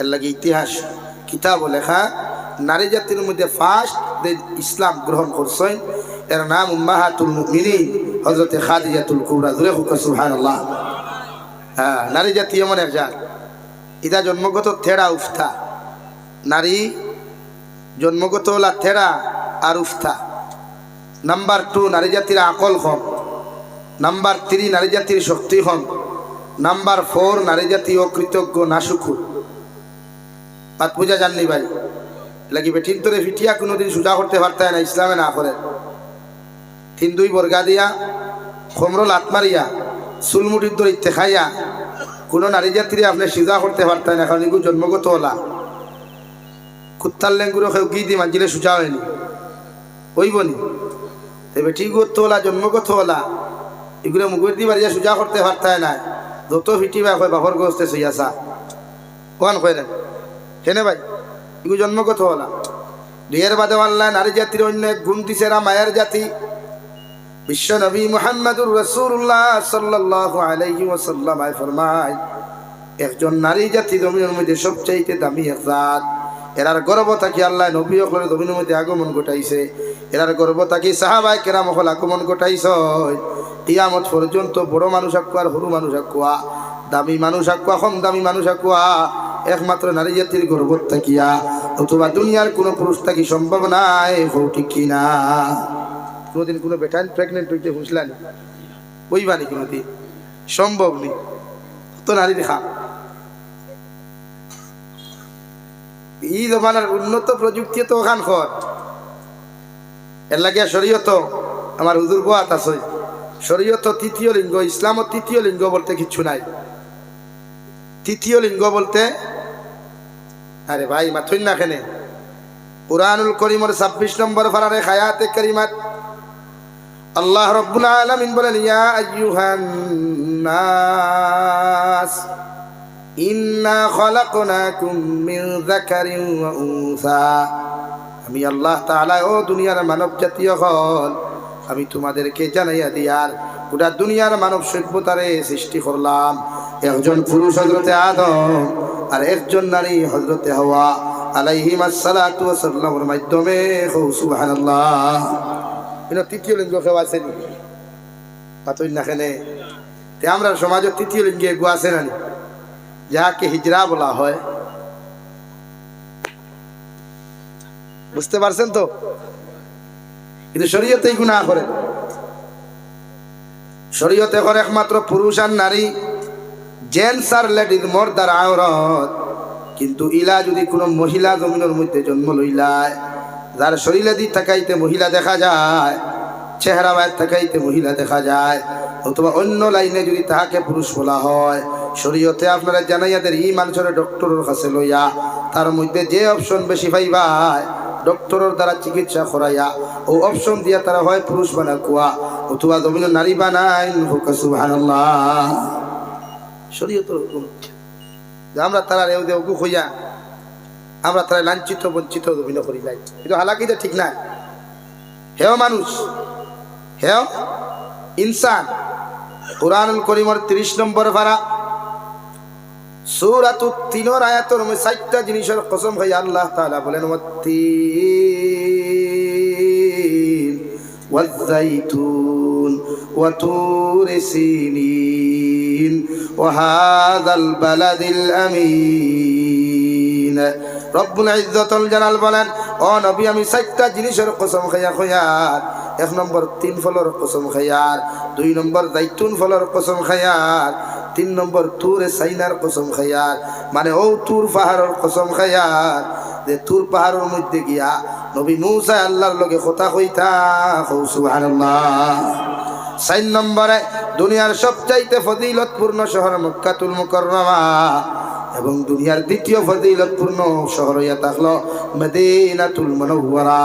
এর লাগে ইতিহাস, কিতাব লেখা। নারী জাতির মধ্যে ফার্স্ট ইসলাম গ্রহণ করছেন, এর নাম উম্মাহাতুল মুমিনিন হজরতে খাদিজাতুল কুবরা। জুরে হুক, সুবহানাল্লাহ। হ্যাঁ নারী জাতি এমন এক ইটা জন্মগত থেড়া উফতা। নারী জন্মগত হলা থেরা আর উফতা। নাম্বার টু নারী জাতির আকল কম নাম্বার থ্রি নারী জাতির শক্তি কম নাম্বার ফোর নারী জাতি অকৃতজ্ঞ, নাশুকুর। পাত পূজা জাননি ভাই। লাগি বেঠিন তোরে ফিটিয়া কোনোদিন সোজা করতে পারতে না, ইসলামে না করে। তিন দুই বর্গা দিয়া খমরল আত্মারিয়া চুলমুটির দর খাইয়া কোনো নারী জাতিরে আপনি সিজা করতে পারতেন না, কারণ এগুলো জন্মগত হলা। কুত্তার লেঙ্গুলো কেউ গি দি মাঞ্জিলে সোজা হয়নি। ওইবনি তবে ঠিক করতে হলা, জন্মগত হলা, এগুলো মুগুর দি বাড়িয়া সোজা করতে পারতে না। যত ফিটি বা কয় বাপর গোস্তে সইয়াছা কোন কয় না কেনে ভাই এগুলো জন্মগত হলা? দুইয়ের বাদে আল্লাহ নারী জাতির অন্য দিছে এরা মায়ের জাতি। বিশ্ব নবী মুহাম্মদুর রসুল্লাহ সাল্লাহ আলাইহি একজন নারী জাতি জমিনের মধ্যে সবচাইতে দামি এক জাত। এরার গর্ব থাকি আল্লাহ নবী অকলের জমিনের মধ্যে আগমন ঘটাইছে? এরার গর্ব থাকি সাহাবাই কেরাম অকল আগমন ঘটাইছ? ইয়ামত পর্যন্ত বড় মানুষ আকুয়া আর সরু মানুষ আকুয়া? দামি মানুষ আকুয়া, কম দামি মানুষ আকুয়া? একমাত্র নারী জাতির গর্ব থাকিয়া, অথবা দুনিয়ার কোনো পুরুষ থাকি সম্ভব নাই হৌ ঠিক কিনা? কোনোদিন কোনো বেটান প্রেগনেন্ট হইতে বুঝলানি ওইবানি কোনোদিন? সম্ভব নেই তো নারী দেখা এই জমানার উন্নত প্রযুক্তি তো ওখান খর এর লাগে শরীয়ত, আমার হুজুর আছে। শরীয়ত তৃতীয় লিঙ্গ ইসলাম তৃতীয় লিঙ্গ বলতে কিছু নাই। তৃতীয় লিঙ্গ বলতে আরে ভাই, মাথুন না খেনে। কুরআনুল করিমর ছাব্বিশ নম্বর ফারারে খায়াতে করিমাত। আল্লাহ রব্বুল আলামিন বলেন, ইয়া আইয়ুহান নাস, ইন্না খলাকনাকুম মিন যাকারিন ওয়া উনসা। আমি আল্লাহ তাআলা ও দুনিয়ার মানব জাতীয় হল আমি তোমাদেরকে জানাইয়া দিয়ার গোটা দুনিয়ার মানব সভ্যতারে সৃষ্টি করলাম। একজন পুরুষ হজরতে আদম, আর একজন নারী হজরতে হওয়া। আলাইহিম মাধ্যমে তৃতীয় লিঙ্গ নি তে আমরা তৃতীয় লিঙ্গে হিজরা বলা হয়। বুঝতে পারছেন তো? কিন্তু শরীয়তে গুণা করে। শরীয়তে করে একমাত্র পুরুষ আর নারী, জেন্টস আর লেডিজ মর্দার আওরত। কিন্তু ইলা যদি কোনো মহিলা জমিনের মধ্যে জন্ম লইলায়, যার শরীরে দিক থাকাইতে মহিলা দেখা যায়, চেহারা বাইর থাকাইতে মহিলা দেখা যায়, অথবা অন্য লাইনে যদি তাহাকে পুরুষ বলা হয়, শরীয়তে আপনারা জানাইয়াদের ই মানুষের ডক্টরের কাছে লইয়া, তার মধ্যে যে অপশন বেশি পাইবায়, ডক্টরের দ্বারা চিকিৎসা করাইয়া ও অপশন দিয়া তারা হয় পুরুষ বানা কুয়া। অথবা জমিন নারী বানাই সুবহানাল্লাহ। আমরা তারা রেউ দেউ হইয়া, আমরা তারা লাঞ্ছিত, বঞ্চিত অভিনয় করি নাই। কিন্তু হালাকিটা ঠিক না হেও মানুষ, হেও ইনসান। কোরআনুল করিমর তিরিশ নম্বর ভাড়া সূরাতু তিনর আয়াতর চারটা জিনিসের কসম খাই আল্লাহ তাআলা বলেন والزيتون وطور سينين وهذا البلد الأمين রব্বুল ইজ্জতুল জালাল বলেন ও নবী আমি চারটা জিনিসের কসম খাইয়া খাইয়ার এক নম্বর তিন ফলর কসম খাইয়ার দুই নম্বর দায়িত্বন ফলর কসম খাইয়ার তিন নম্বর তুরে সাইনার কসম খাইয়ার। মানে ও তুর পাহাড়ের কসম খাইয়ার যে তুর পাহাড়ের মধ্যে গিয়া নবী মুসা আল্লাহর লগে কথা কইতা হৌ চার নম্বরে, দুনিয়ার সবচাইতে ফজিলতপূর্ণ শহর মক্কাতুল মুকাররমা। এবং দুনিয়ার দ্বিতীয় ফজিলতপূর্ণ শহর হইয়া থাকল মদিনাতুল মুনাওয়ারা।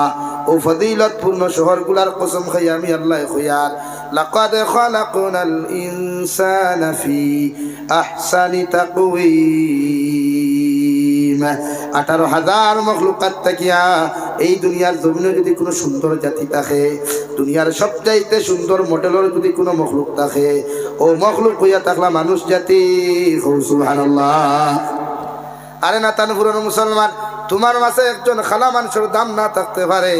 ও ফজিলতপূর্ণ শহরগুলার কসম খাই আমি আল্লাহ খয়ার। লাকাদ খালাকনাল ইনসানা ফি আহসানি তাকওয়িম। আঠারো হাজার মখলুকাত থাকিয়া এই দুনিয়ার জমিনে যদি কোনো সুন্দর জাতি থাকে, দুনিয়ার সবচাইতে সুন্দর মডেলের যদি কোনো মখলুক থাকে, ও মখলুক হইয়া থাকলা মানুষ জাতি আরে না তান পুরনো মুসলমান, তোমার মাসে একজন খালা মানুষের দাম না থাকতে পারে,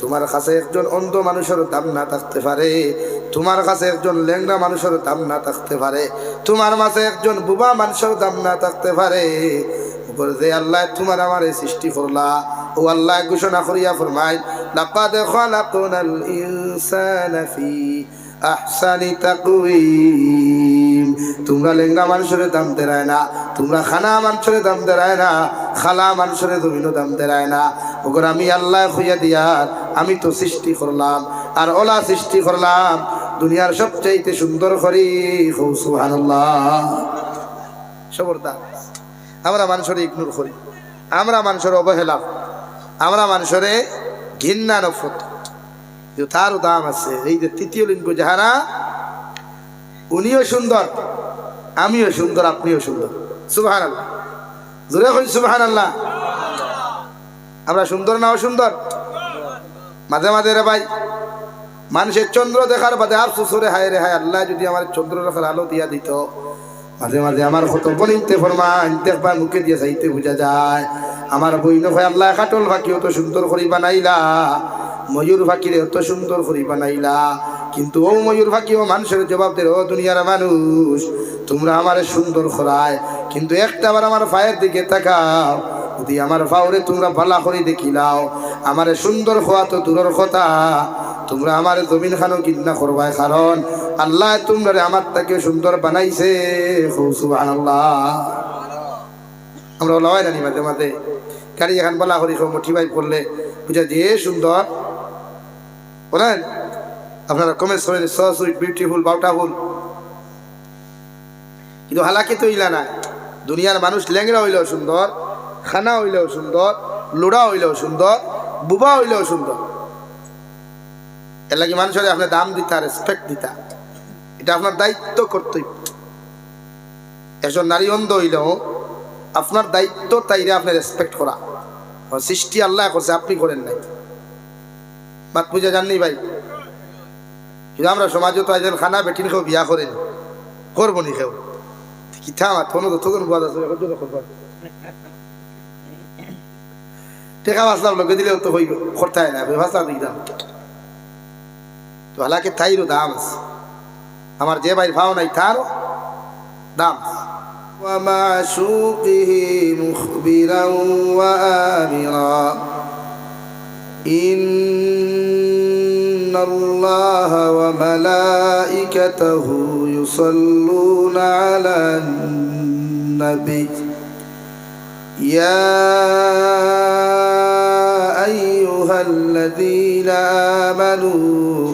তোমার কাছে একজন অন্ধ মানুষের দাম না থাকতে পারে, তোমার কাছে একজন লেংড়া মানুষের দাম না থাকতে পারে, তোমার মাঝে একজন বুবা মানুষের দাম না থাকতে পারে উপর আল্লাহ তোমার আমার সৃষ্টি করলা, ও আল্লাহ ঘোষণা করিয়া ফরমাই লাকাদ খালাকনাল ইনসানা ফি আহসানি তাকওয়িম। তোমরা লেঙ্গা মানুষের দাম দেরায় না, তোমরা খানা মানুষের দাম দেরায় না, খালা মানুষের জমিনও দাম দেরায় না। ওগর আমি আল্লাহ খুঁজা দিয়ার, আমি তো সৃষ্টি করলাম, আর ওলা সৃষ্টি করলাম, দুনিয়ার সবচাইতে সুন্দর করি সুবহানাল্লাহ। সবরদার। আমরা মানুষের ইগনোর করি। আমরা মানুষের অবহেলা আমরা মানুষের ঘৃণা নফত কিন্তু তারও দাম আছে, এই যে তৃতীয় লিঙ্গ যাহারা, উনিও সুন্দর, আমিও সুন্দর, আপনিও সুন্দর। সুবাহান আল্লাহ জোরে কই সুবাহান আল্লাহ আমরা সুন্দর না অসুন্দর? মাঝে মাঝে রে ভাই, মানুষের চন্দ্র দেখার বাদে আফসোস করে হায় রে হায়, আল্লাহ যদি আমার চন্দ্র দেখার আলো দিয়া দিত মাঝে মাঝে আমার কত বলিতে ফরমান দেখবা মুখে দিয়ে যাইতে বোঝা যায়। আমার বই নয় আল্লাহ কাটল ফাঁকি অত সুন্দর করি বানাইলা। ময়ূর ফাঁকিরে অত সুন্দর করি বানাইলা। কিন্তু ও ময়ূর ফাঁকি ও মানুষের জবাব দে ও দুনিয়ার মানুষ, তোমরা আমার সুন্দর খরায় কিন্তু একটা আবার আমার পায়ের দিকে তাকাও, যদি আমার ফাউরে তোমরা ভালা করে দেখিলাও, আমার সুন্দর হওয়া তো দূরের কথা। তোমরা আমার জমিন খানো কিন্না করবাই, কারণ আল্লাহ তোমরা আমার তাকে সুন্দর বানাইছে। সুবহানাল্লাহ। আমরা ওলাই জানি মাঝে মাঝে। গাড়ি এখন বলা করি মুঠি ভাই করলে বুঝা যে সুন্দর। বলেন, আপনারা কমেন্ট করেন, সো সুইট বিউটিফুল বাউটাফুল কিন্তু হালাকি তো ইলা না দুনিয়ার মানুষ ল্যাংরা হইলেও সুন্দর, খানা হইলেও সুন্দর, লোড়া হইলেও সুন্দর, বুবা হইলেও সুন্দর। এর লাগে মানুষের আপনার দাম দিতা রেসপেক্ট দিতা। এটা আপনার দায়িত্ব কর্তব্য। একজন নারী অন্ধ হইলেও আপনার দায়িত্ব তাইরে আপনি রেসপেক্ট করা। সৃষ্টি আল্লাহ করছে, আপনি করেন নাই। বাত বুঝে জাননি ভাই। কিন্তু আমরা সমাজে তো একজন খানা বেটিন খেয়েও বিয়া করেন। করব নি খেয়েও কি লোকে দিলেও তো না দিতাম তো দাম আছে। আমার যে ভাই ভাও নাই তারও দাম ومعشوقه مخبرا وآمرا إن الله وملائكته يصلون على النبي يا أيها الذين آمنوا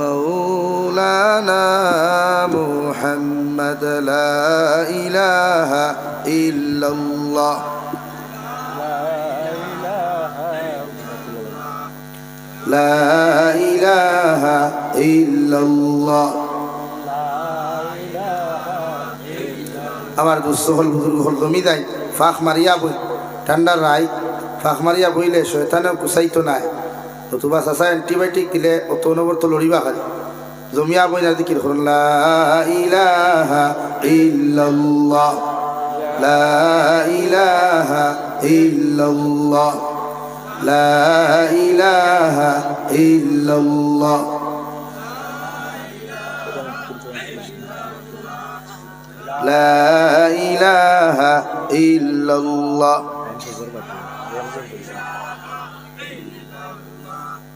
مولانا محمد لا إله إلا الله لا إله إلا الله আমার দুস্থ হল বুজুর্গ হল জমি যায় ফাঁক মারিয়া বই ঠান্ডার রায় ফাঁক মারিয়া বইলে শয়তানে কুসাইতো নাই নতুবা চাচা এন্টিবায়োটিক দিলে অত নম্বর তো লড়িবা খালি জমিয়া বই না দিকির করুন লা ইলাহা ইল্লাল্লাহ লা ইলাহা ইল্লাল্লাহ লা ইলাহা ইল্লাল্লাহ لا إله إلا الله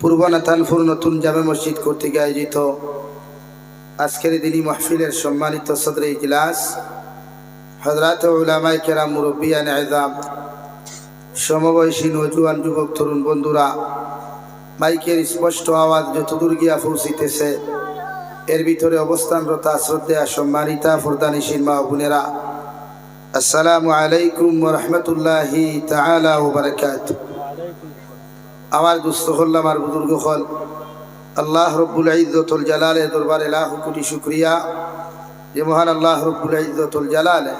পূর্ব নাথানপুর নতুন জামে মসজিদ কর্তৃক আয়োজিত আজকের দিনই মাহফিলের সম্মানিত সদর ইজলাস। হজরত উলামাই কেরাম মুরব্বিয়ান আয়দাম সমবয়সী নজুয়ান যুবক, তরুণ বন্ধুরা, মাইকের স্পষ্ট আওয়াজ যতদূর গিয়া পৌঁছিতেছে, এর ভিতরে অবস্থানরতা শ্রদ্ধা সম্মানিতা ফুরদানিসীন মা বোনেরা, আসসালামু আলাইকুম রহমতুল্লাহি তাআলা ওয়া বারাকাতুহু। আমার দুস্থ হল আমার বুজুর্গ হল। আল্লাহ রব্বুল ইজ্জতুল জালালে দরবারে লাখ কোটি শুক্রিয়া। যে মহান আল্লাহ রব্বুল ইজ্জতুল জালালে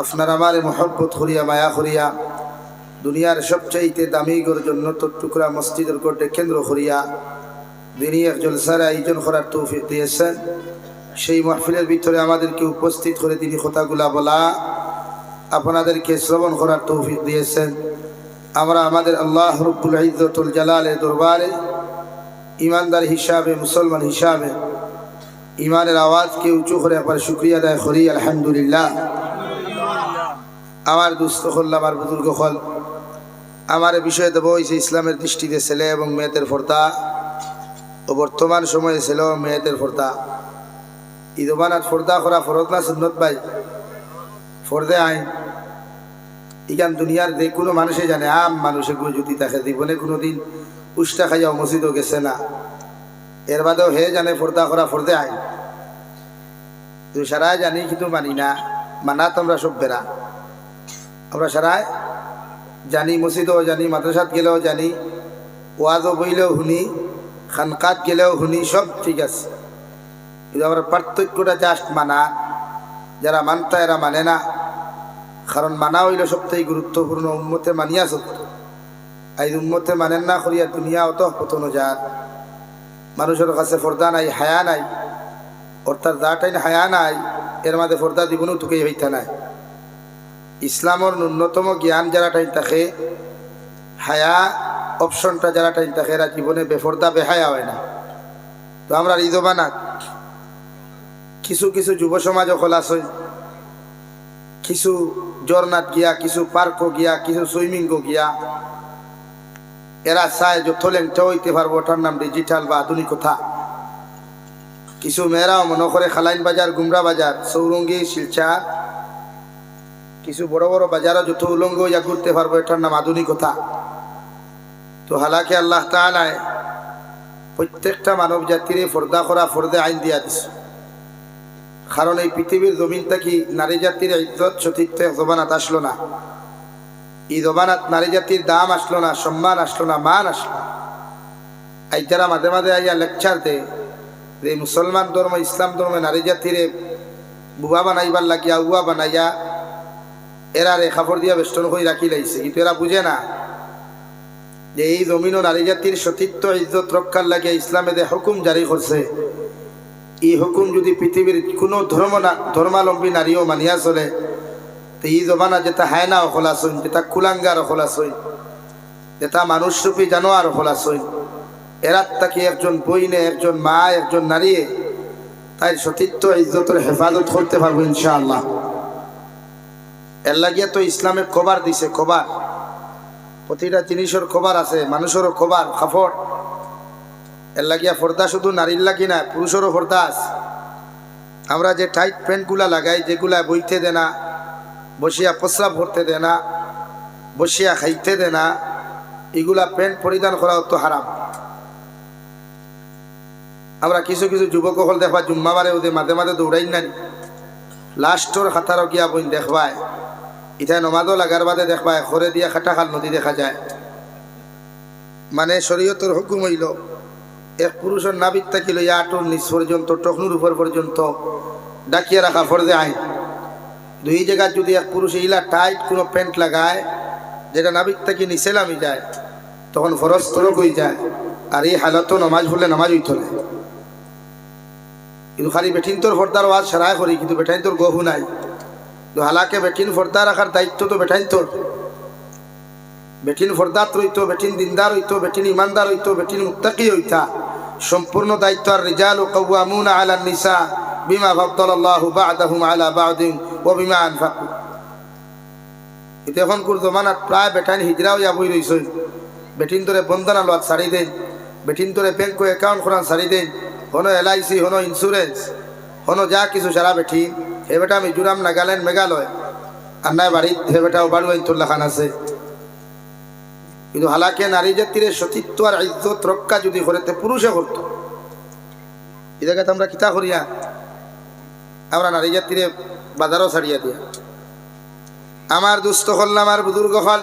আপনার আমার মোহব্বত করিয়া, মায়া করিয়া, দুনিয়ার সবচাইতে দামি গর জন্য টুকরা মসজিদের কোটে কেন্দ্র করিয়া দিনই এক জলসার আয়োজন করার তৌফিক দিয়েছেন। সেই মাহফিলের ভিতরে আমাদেরকে উপস্থিত করে তিনি কথাগুলা বলা, আপনাদেরকে শ্রবণ করার তৌফিক দিয়েছেন। আমরা আমাদের আল্লাহ রব্বুল ইজ্জতুল জালালের দরবারে ইমানদার হিসাবে, মুসলমান হিসাবে ইমানের আওয়াজকে উঁচু করে আবার শুক্রিয়া আদায় করি, আলহামদুলিল্লাহ। আমার দুস্থ হল আমার বুজুর্গ হল আমার বিষয়ে দেবো হয়েছে ইসলামের দৃষ্টিতে ছেলে এবং মেয়েদের ফর্দা ও বর্তমান সময়ে ছেলে ও মেয়েদের ফর্দা ঈদবানাত ফর্দা করা ফরত না সুন্নত ভাই? ফর্দে আইন। ইখান দুনিয়ার যে কোনো মানুষে জানে, আম মানুষে গুলো যদি তাকে জীবনে কোনো দিন উষ্টা খাইয়া মসজিদও গেছে না। এর বাদেও হে জানে ফর্দা করা ফর্দে আইন। তুই সারাই জানি, কিন্তু মানি না। মানা তোমরা সব বেড়া। আমরা সারাই জানি, মসজিদও জানি, মাদ্রাসাত গেলেও জানি, ওয়াজও বইলেও শুনি, খানকাত গেলেও শুনি, সব ঠিক আছে। কিন্তু আমরা পার্থক্যটা জাস্ট মানা। যারা মানতা এরা মানে না। কারণ মানা হইল সবথেকে গুরুত্বপূর্ণ উন্মতে মানিয়া সত্য। আই উন্মতে মানেন না করিয়া দুনিয়া অত পতনো যার। মানুষের কাছে ফর্দা নাই, হায়া নাই। অর্থাৎ যা টাইন হায়া নাই, এর মাঝে ফর্দা দিবনও তুকেই হইতা নাই। ইসলামর ন্যূনতম জ্ঞান যারা টাইম থাকে, হায়া অপশনটা যারা টাইম থাকে, এরা জীবনে বেফর্দা, বেহায়া হয় না। তো আমরা ঈদবানা কিছু কিছু যুব সমাজ খোলাস কিছু জর্নাত গিয়া, কিছু পার্কও গিয়া, কিছু সুইমিংও গিয়া, এরা চায় যত লেংটা হইতে পারব, ওটার নাম ডিজিটাল বা আধুনিকতা কিছু মেয়েরাও মনে করে খালাইন বাজার, গুমরা বাজার সৌরঙ্গি শিলচার, কিছু বড় বড় বাজারও যত উলঙ্গ ইয়া করতে পারব, এটার নাম আধুনিকতা তো হালাকে আল্লাহ তালায় প্রত্যেকটা মানব জাতির ফর্দা করা ফর্দে আইন দিয়া দিছে। কারণ এই পৃথিবীর জমিন থাকি নারী জাতির ইজ্জত সতীর্থ জবানাত আসলো না? এই জবানাত নারী জাতির দাম আসলো না, সম্মান আসলো না, মান আসলো আই যারা মাঝে মাঝে আইয়া লেকচার দে যে মুসলমান ধর্ম, ইসলাম ধর্মে নারী জাতিরে বুবা বানাইবার লাগিয়া উয়া বানাইয়া এরা রে খাফর দিয়া বেষ্টন করে রাখি লাইছে। কিন্তু এরা বুঝে না যে এই জমিন ও নারী জাতির সতীত্ব ইজ্জত রক্ষার লাগিয়া ইসলামে যে হুকুম জারি করছে। এই হুকুম যদি পৃথিবীর কোনো ধর্ম না ধর্মালম্বী নারীও মানিয়া চলে, তো এই জমানা যেটা হায়না অখলাসইন যেটা কুলাঙ্গার অখলাসইন যেটা মানুষরূপী জানোয়ার অখলাসইন এরাত তাকে একজন বইনে, একজন মা, একজন নারী তাই সতীত্ব, ইজ্জতের হেফাজত করতে পারব ইনশাআল্লাহ। এর লাগিয়া তো ইসলামে কবার দিছে কবার প্রতিটা জিনিসের খবর আছে, মানুষেরও খবর খাফর এর লাগিয়া ফর্দা শুধু নারীর লাগি না, পুরুষেরও ফর্দা আমরা যে টাইট প্যান্টগুলা লাগাই, যেগুলা বইতে দে না বসিয়া প্রস্রাব ভরতে দে না বসিয়া খাইতে দে না এগুলা প্যান্ট পরিধান করা অত হারাম। আমরা কিছু কিছু যুবক হল দেখবা জুম্মাবারে ওদের মাঝে মাঝে দৌড়াই না লাস্টর খাতারও গিয়া বই দেখবায়। ইটা নমাজও লাগার বাদে দেখবায় খরে দিয়া খাটাখাল নদী দেখা যায়। মানে শরীয়তর হুকুম হইল এক পুরুষের নাবিক থাকি থাকিল আটুর নিচ পর্যন্ত, টকনুর উপর পর্যন্ত ডাকিয়ে রাখা ফরজে আইন। দুই জায়গায় যদি এক পুরুষ ইলা টাইট কোনো প্যান্ট লাগায়, যেটা নাবিক থাকি নিচে নামি যায়, তখন ফরজ তরক হয়ে যায়, আর এই হালত নমাজ ভুললে নামাজ হইত না। কিন্তু খালি বেঠিন তোর ফর্দার ওয়াজ সারাই করি, কিন্তু বেঠাইন তোর গহু নাই। হালাকে বেঠিন ফর্দা রাখার দায়িত্ব তো বেঠাইন তোর। বেঠিন ফর্দাত রইতো বেঠিন দিনদার হইতো বেঠিন ইমানদার হইতো বেঠিন মুত্তাকি হইতা। সম্পূর্ণ দায়িত্ব আর রিজাল ও কওয়ামুনা আলা নিসা, বিমা ফাদ্দালাল্লাহু বা'দাহুম আলা বা'দিন ওয়া বিমা আনফাকু। এখন কুর জমানাত প্রায় বেটাইন হিজরা হইয়া বই রইছই বেটিন তোরে বন্দনা লোয়াত ছাড়ি দেন। বেটিন তোরে ব্যাংক অ্যাকাউন্ট খোরান সারি দিন। হনো এলআইসি হনো ইন্স্যুরেন্স, হনো যা কিছু সারা বেঠিন হে বেটা মিজোরাম নাগাল্যান্ড মেঘালয়। আর নাই বাড়িত, হে বেটাও বাড়ু আইনতুল্লাহ খান আছে। কিন্তু হালাকে নারী জাতির সতীত্ব আর ইজ্জত রক্ষা যদি করতে পুরুষে করতো। এই জায়গাতে আমরা কিতা করিয়া, আমরা নারী জাতির বাজারও ছাড়িয়া দিয়া। আমার দুস্থ হল, আমার বুজুর্গ হল।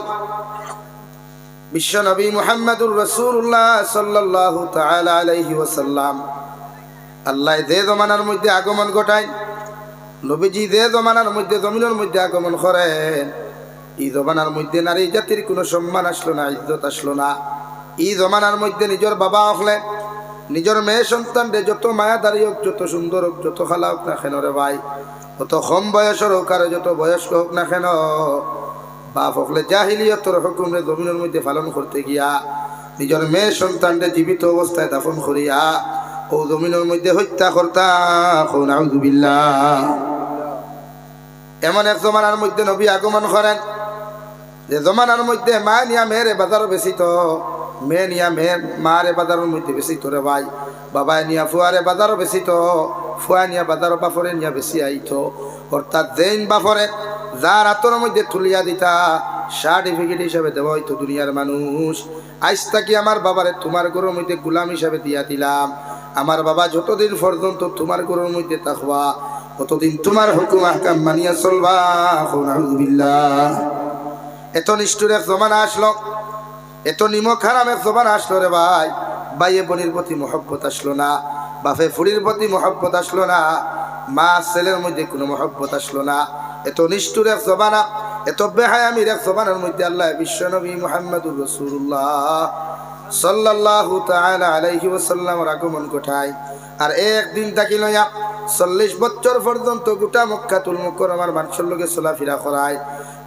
বিশ্ব নবী মুহাম্মদুর রসুল্লাহ সাল্লাহ আলাইহি ওয়াসাল্লাম। আল্লাহ দে জমানার মধ্যে আগমন ঘটায়, নবীজি দে জমানার মধ্যে জমিনের মধ্যে আগমন করেন। এই জমানার মধ্যে নারী জাতির কোনো সম্মান আসলো না, ইজ্জত আসলো না। এই জমানার মধ্যে নিজের বাবা হলে, নিজের মেয়ে সন্তান সন্তানরে যত মায়াদারি হোক, যত সুন্দর হোক, যত খালা হোক না কেন রে ভাই? অত কম বয়সের হোক আর যত বয়স্ক হোক না কেন? বাপ হকলে জাহিলিয়তর হুকুমে জমিনের মধ্যে পালন করতে গিয়া, নিজের মেয়ে সন্তান সন্তানরে জীবিত অবস্থায় দাফন করিয়া, ও জমিনের মধ্যে হত্যা করতা এমন এক জমানার মধ্যে নবী আগমন করেন। যে জমানার মধ্যে মা নিয়া মেয়েরে বাজারও বেশি তো। মেয়ে নিয়া মেয়ের মারে বাজারের মধ্যে বেশি তো রে ভাই। বাবায় নিয়া ফুয়ারে বাজারও বেশি তো। ফুয়া নিয়া বাজারও বাফরে নিয়া বেশি আইতো অর্থাৎ জৈন বাফরে যার হাতের মধ্যে তুলিয়া দিতা সার্টিফিকেট হিসাবে দেওয়া হইতো দুনিয়ার মানুষ। আজ তাকি আমার বাবারে তোমার গরুর মধ্যে গুলাম হিসাবে দিয়া দিলাম। আমার বাবা যতদিন পর্যন্ত তোমার গরুর মধ্যে থাকবা ততদিন তোমার হুকুম আহকাম মানিয়া চলবা এত নিষ্ঠুর এক জমানা আসলো। এত নিমক হারাম এক জমানা আসলো রে ভাই। বাইয়ে বোনের প্রতি মহব্বত আসলো না, বাপে ফুড়ির প্রতি মহব্বত আসলো না, মা ছেলের মধ্যে কোনো মহব্বত আসলো না। এত নিষ্ঠুর এক জমানা, এত বেহায়ামির এক জমানার মধ্যে আল্লাহ বিশ্বনবী মোহাম্মদুর রসুল্লাহ তাআলা আলাইহি ওয়াসাল্লামের আগমন ঘটায়। আর একদিন তাকি লইয়া চল্লিশ বছর পর্যন্ত গোটা মক্কাতুল মুকরমার মানুষের লোকে চলাফেরা করায়।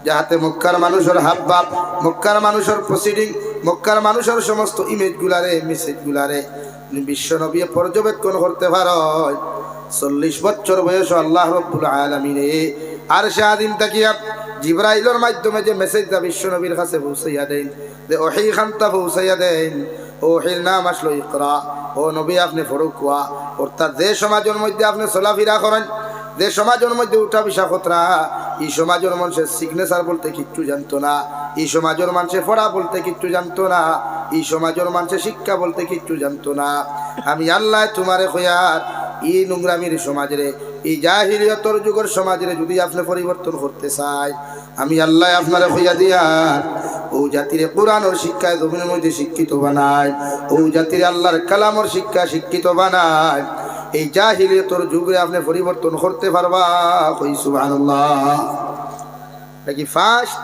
যাহাতে মক্কার মানুষের হাব ভাব মক্কার মানুষের প্রসিডিং মক্কার মানুষের সমস্ত ইমেজ গুলারে মেসেজ গুলারে বিশ্ব নবী পর্যবেক্ষণ করতে পারয়। চল্লিশ বছর বয়স আল্লাহ রব্বুল আলমিনে। আর আদিম তাকিয়া জিব্রাইলের মাধ্যমে যে মেসেজটা বিশ্ব নবীর কাছে পৌঁছাইয়া দেন, যে ওহি খান্তা পৌঁছাইয়া দেন ওহির নাম আসলো ইকরা। ও নবী আপনি ফরুকুয়া। অর্থাৎ যে সমাজের মধ্যে আপনি চলাফেরা করেন, যে সমাজের মধ্যে উঠা বিশা খতরা, এই সমাজের মানুষের সিগনেচার বলতে কিচ্ছু জানতো না। এই সমাজের মানুষের পড়া বলতে কিচ্ছু জানতো না। এই সমাজের মানুষের শিক্ষা বলতে কিচ্ছু জানতো না। আমি আল্লাহ তোমারে খোয়ার, এই নোংরামির সমাজের, এই জাহিলিয়তর যুগের সমাজের যদি আপনি পরিবর্তন করতে চাই আমি আল্লাহ আপনারে হইয়া দিয়া ও জাতির কোরআনর শিক্ষায় জমিনের মধ্যে শিক্ষিত বানায়। ও জাতির আল্লাহর কালামর শিক্ষা শিক্ষিত বানায়। এই জাহিলিয়তর যুগে আপনি পরিবর্তন করতে পারবা। কই সুবহানাল্লাহ। নাকি ফার্স্ট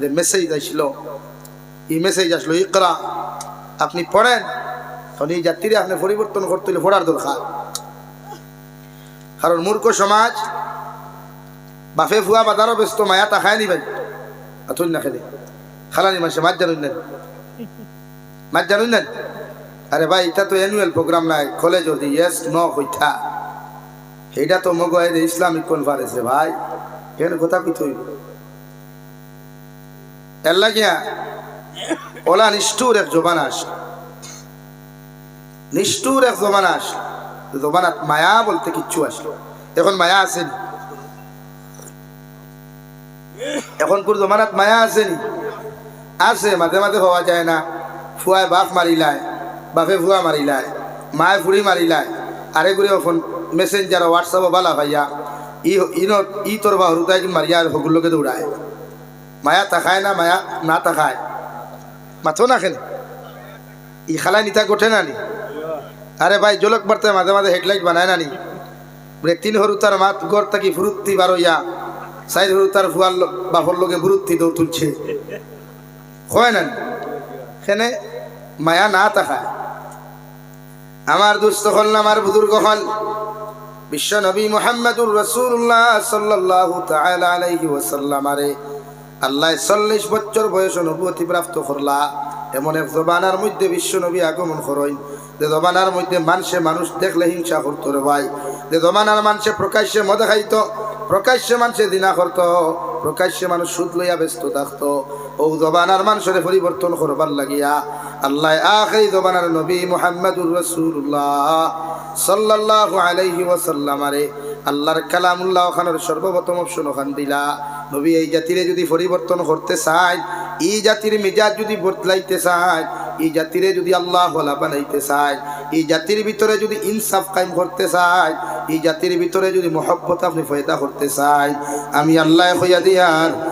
যে মেসেজ আসলো। এই মেসেজ আসলো, ইকরা। আপনি পড়েন। তখন এই জাতিরে আপনি পরিবর্তন করতে হলে পড়ার দরকার। কারণ মূর্খ সমাজ বাফে ফুয়া বাজারও ব্যস্ত, মায়া তা খায় নি ভাই। আতুন না খেলে। খালানি মাসে মাছ জানুন নেন। মাছ জানুন নেন। আরে ভাই, এটা তো অ্যানুয়াল প্রোগ্রাম নাই কলেজ যদি ইয়েস ন হইতা এটা তো মগ ইসলামিক কনফারেন্স ভাই। এখানে কথা কি তুই এল্লা গিয়া ওলা নিষ্ঠুর এক জবান আস নিষ্ঠুর এক জবান আস জবানাত মায়া বলতে কিচ্ছু আসলো। এখন মায়া আসেনি এখন পুর জমানাত মায়া আসেনি আছে, মাঝে মাঝে হওয়া যায় না। ফুয়ায় বাপ মারিলায় বাপে ফুয়া মারিলায় মায়ে ফুড়ি মারিলায় আরে করে এখন মেসেঞ্জার হোয়াটসঅ্যাপে বালা ভাইয়া। ই ইন ই তোর বা হরুতাই মারিয়া হগুলোকে দৌড়ায়। মায়া তাকায় না, মায়া না তাকায়। মাথো না খেলে। ই খালায় নিতা গোঠে না নি? আরে ভাই, জলক বাড়তে মাঝে মাঝে হেডলাইট বানায় না নি? তিন হরু তার মাত গড় থাকি ফুরুত্তি বারোইয়া সাইড হরু তার ফুয়ার বাপর লোকে ফুরুত্তি দৌড় তুলছে। হয় সেনে মায়া না তাকায় আমার দুস্থ হল আমার বুজুর্গ হল বিশ্ব নবী মোহাম্মদুর রসুল্লাহ সাল্লাহ আলাইহি ওয়াসাল্লাম আল্লাহ চল্লিশ বছর বয়স অনুভূতি প্রাপ্ত করলা এমন এক জবানার মধ্যে বিশ্ব নবী আগমন করইন যে জমানার মধ্যে মানুষে মানুষ দেখলে হিংসা করতো রে ভাই। যে জমানার মানুষে প্রকাশ্যে মদে খাইতো প্রকাশ্যে মানুষে দিনা করতো প্রকাশ্যে মানুষ সুদ লইয়া ব্যস্ত থাকতো। ও জবানার মানুষের পরিবর্তন করবার লাগিয়া আল্লাহ আখেরি জবানার নবী মুহাম্মদুর রসুল্লাহ সাল্লাল্লাহু আলাইহি ওয়াসাল্লামারে আল্লাহর কালামুল্লাহ ওখানের সর্বপ্রথম অপশন ওখান দিলা। নবী এই জাতিরে যদি পরিবর্তন করতে চায় এই জাতির মেজাজ যদি বদলাইতে চায় এই জাতিরে যদি আল্লাহ বানাইতে চায় এই জাতির ভিতরে যদি ইনসাফ কায়েম করতে চায় এই জাতির ভিতরে যদি মহব্বত আপনি ফয়দা করতে চায়, আমি আল্লাহ হইয়া দিয়ার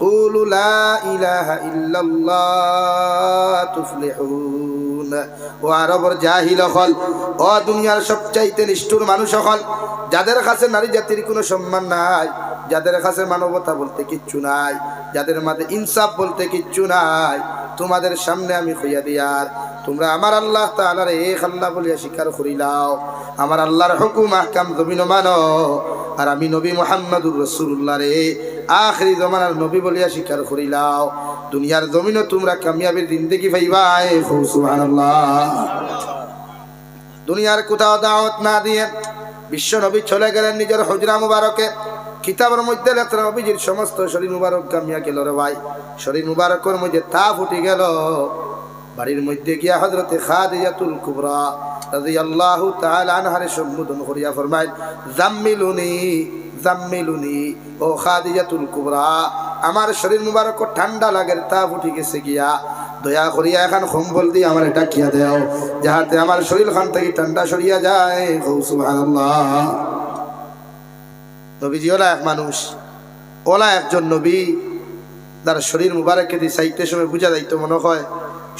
قولوا لا إله إلا الله تفلحون ও আরবর জাহিল হল ও দুনিয়ার সবচাইতে নিষ্ঠুর মানুষ হল যাদের কাছে নারী জাতির কোনো সম্মান নাই যাদের কাছে মানবতা বলতে কিচ্ছু নাই যাদের মাঝে ইনসাফ বলতে কিচ্ছু নাই তোমাদের সামনে আমি হইয়া দিয়ার তোমরা আমার আল্লাহ তাআলার এক আল্লাহ বলিয়া স্বীকার করিলাও আমার আল্লাহর হুকুম আহকাম জমিন মানো আর আমি নবী মোহাম্মদুর রসুল্লাহ রে আখরি জমানার নবী বলিয়া স্বীকার করিলাও। দুনিয়ার জমিনও তোমরা কামিয়াবির জিন্দেগি পাইবাই সুবহানাল্লাহ। দুনিয়ার কোথাও দাওয়াত না দিয়ে বিশ্ব নবী চলে গেলেন নিজের হজরা মুবারকে। কিতাবের মধ্যে লেখা নবীজির সমস্ত শরীর মুবারক কামিয়া গেল রে ভাই শরীর মুবারকের মধ্যে তা ফুটে গেল। বাড়ির মধ্যে গিয়া হজরতে খাদিজাতুল কুবরা রাদিয়াল্লাহু তাআলা আনহারে সম্বোধন করিয়া ফরমায়, জাম্মিলুনি জাম্মিলুনি ও খাদিজাতুল কুবরা। আমার শরীর মুবারক ঠান্ডা লাগে তা ফুটে গেছে গিয়া। দয়া করিয়া এখন কম্বল দিয়ে আমার ডাকিয়া দেও, যাহাতে আমার শরীর খান থেকে ঠান্ডা সরিয়া যায়। সুবহানাল্লাহ। নবীজি, ওলা এক মানুষ, ওলা একজন নবী, তার শরীর মুবারককে দিয়ে চাইতে সময় বুঝা যাইতো মনে হয়।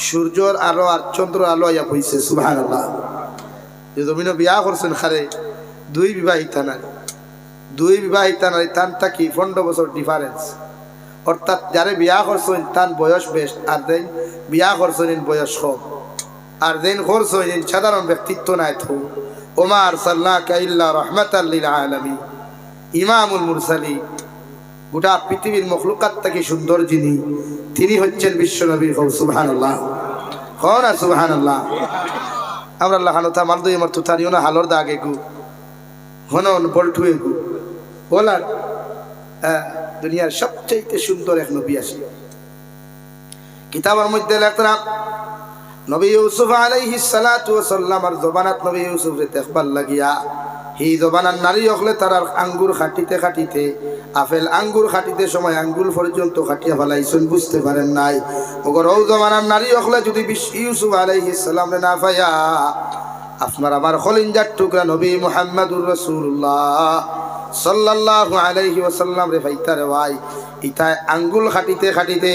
সূর্যর আলো আর চন্দ্র আলো আইয়া পইছে সুবহান আল্লাহ যে জমিন বিয়া করছেন খারে, দুই বিবাহিতা নারী। দুই বিবাহিতা নারী তান থাকি পনেরো বছর ডিফারেন্স অর্থাৎ যারে বিয়া করছেন, তার বয়স বেশ, আর দেন বিয়া করছেন বয়স কম। আর দেন করছেন সাধারণ ব্যক্তিত্ব নাই থো ওমার সাল্লাহ কাইল্লা রহমত আলমী ইমামুল মুরসালি গোটা পৃথিবীর মখলুকাত থেকে সুন্দর যিনি, তিনি হচ্ছেন বিশ্বনবীর হৌ সুবহান আল্লাহ হন আর সুবহান আল্লাহ আমরা আল্লাহ হানুতা মালদু আমার তুতারিও না, হালর দাগে গু। হনন বল্টুয়ে গু। বলার দুনিয়ার সবচাইতে সুন্দর এক নবী আসে কিতাবের মধ্যে লেখলাম নবী ইউসুফ আলাইহিস সালাতু ওয়াস সালাম, আর জবানাত নবী ইউসুফ রে দেখবার লাগিয়া হি জবানার নারী হকলে তার আঙ্গুর খাটিতে খাটিতে, আপেল আঙ্গুর খাটিতে সময় আঙ্গুর পর্যন্ত খাটিয়া ফেলাইছেন, বুঝতে পারেন নাই। ওগর ও জমানার নারী হকলে যদি ইউসুফ আলাইহিস সালাম রে না পাইয়া আপনার আমার খলিঞ্জার টুকরা নবী মুহাম্মাদুর রাসূলুল্লাহ সাল্লাল্লাহু আলাইহি ওয়াসাল্লাম রে ভাইতারে ভাই। ইতায় আঙ্গুল খাটিতে খাটিতে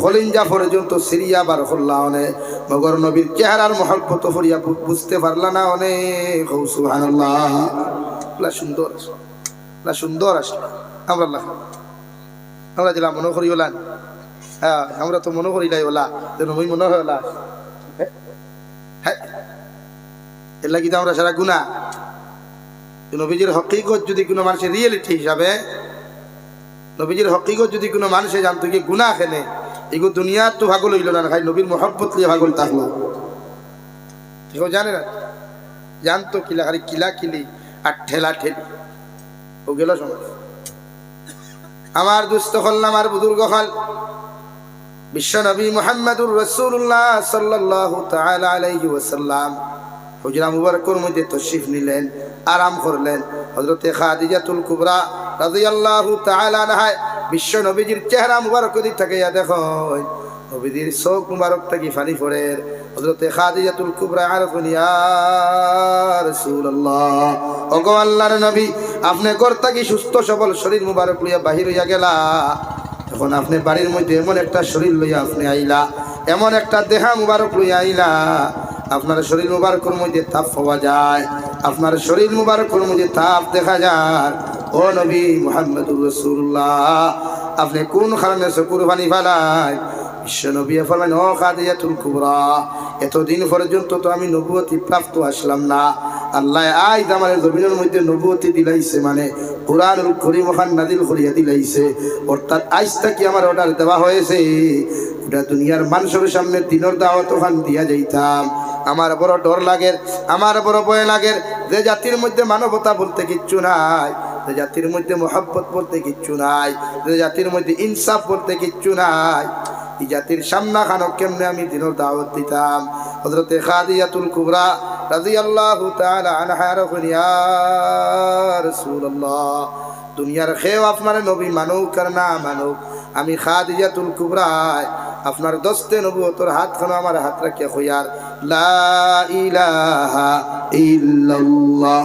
খলিঞ্জা পর্যন্ত সিরিয়া বার করলা অনে। মগর নবীর চেহারার মহব্বত ফরিয়া বুঝতে পারলা না অনেক সুবহানাল্লাহ। সুন্দর লা সুন্দর আসলো। আমরা আমরা যেলা মনে করি ওলা। হ্যাঁ আমরা তো মনে করি নাই ওলা। যেন মনে হয় ওলা। এর লাগি তো আমরা সারা গুণা নবীজির হকিকত যদি কোনো মানুষের রিয়েলিটি হিসাবে, নবীজির হকিকত যদি কোনো মানুষে জানতো কি গুণা খেলে এগুলো দুনিয়ার তো ভাগল হইল না খাই নবীর মহব্বত লিয়ে ভাগল থাকল। ঠিক জানে না? জানতো কিলা খালি কিলা কিলি আর ঠেলা ঠেলি। ও গেল সময় আমার দুস্থ হল আমার বুজুর্গ হল। বিশ্ব নবী মোহাম্মদুর রসুল্লাহ সাল্লাহ তাআলা আলাইহি ওয়াসাল্লাম। হুজরা মুবারকর মধ্যে তশরিফ নিলেন, আরাম করলেন। হযরতে খাদিজাতুল কুবরা রাদিয়াল্লাহু তাআলা আনহা, বিশ্ব নবীজির চেহারা মুবারক দি থাকে দেখো নবীজির চোখ মুবারক থেকে ফানি পড়ে। হযরতে খাদিজাতুল কুবরা আরফুন ইয়া রাসূলুল্লাহ, ওগো আল্লাহর নবী, আপনি ঘর থেকে সুস্থ সবল শরীর মুবারক লইয়া বাহির হইয়া গেলা? তখন আপনি বাড়ির মধ্যে এমন একটা শরীর লইয়া আপনি আইলা, এমন একটা দেহা মুবারক লইয়া আইলা। আপনার শরীর মুবারকর মধ্যে তাপ পাওয়া যায়, আপনার শরীর মুবারকর মধ্যে তাপ দেখা যায়। ও নবী মোহাম্মদুর রসুল্লাহ আপনি কোন কারণে চকুর পানি ফেলায় বিশ্বনবী ফলেন ও খাদিজাতুল কুবরা, এতদিন পর্যন্ত তো আমি নবুয়তি প্রাপ্ত আসলাম না। আল্লাহ আই আমার জমিনের মধ্যে নবুয়তি দিলাইছে মানে কোরআন করি মহান নাদিল করিয়া দিলাইছে। অর্থাৎ আজ থেকে আমার অর্ডার দেওয়া হয়েছে। ওটা দুনিয়ার মানুষের সামনে দিনের দাওয়াত ওখান দিয়া যাইতাম। আমার বড় ডর লাগে, আমার বড় ভয় লাগে। যে জাতির মধ্যে মানবতা বলতে কিচ্ছু নাই, যে জাতির মধ্যে মোহাব্বত বলতে কিচ্ছু নাই, যে জাতির মধ্যে ইনসাফ বলতে কিচ্ছু নাই। এই জাতির সামনা খানক কেমনে আমি দিনের দাওয়াত দিতাম? হজরতে খাদিয়াতুল কুবরা রাদিয়াল্লাহু তাআলা আনহা রকনিয়া রাসূলুল্লাহ, দুনিয়ার খেয়েও আপনার নবী মানুক আর না মানুক। আমি খাদিজাতুল কুবরায় আপনার দস্তে নবুয়তর হাত খানো আমার হাত রাখিয়া হইয়ার লা ইলাহা ইল্লাল্লাহ।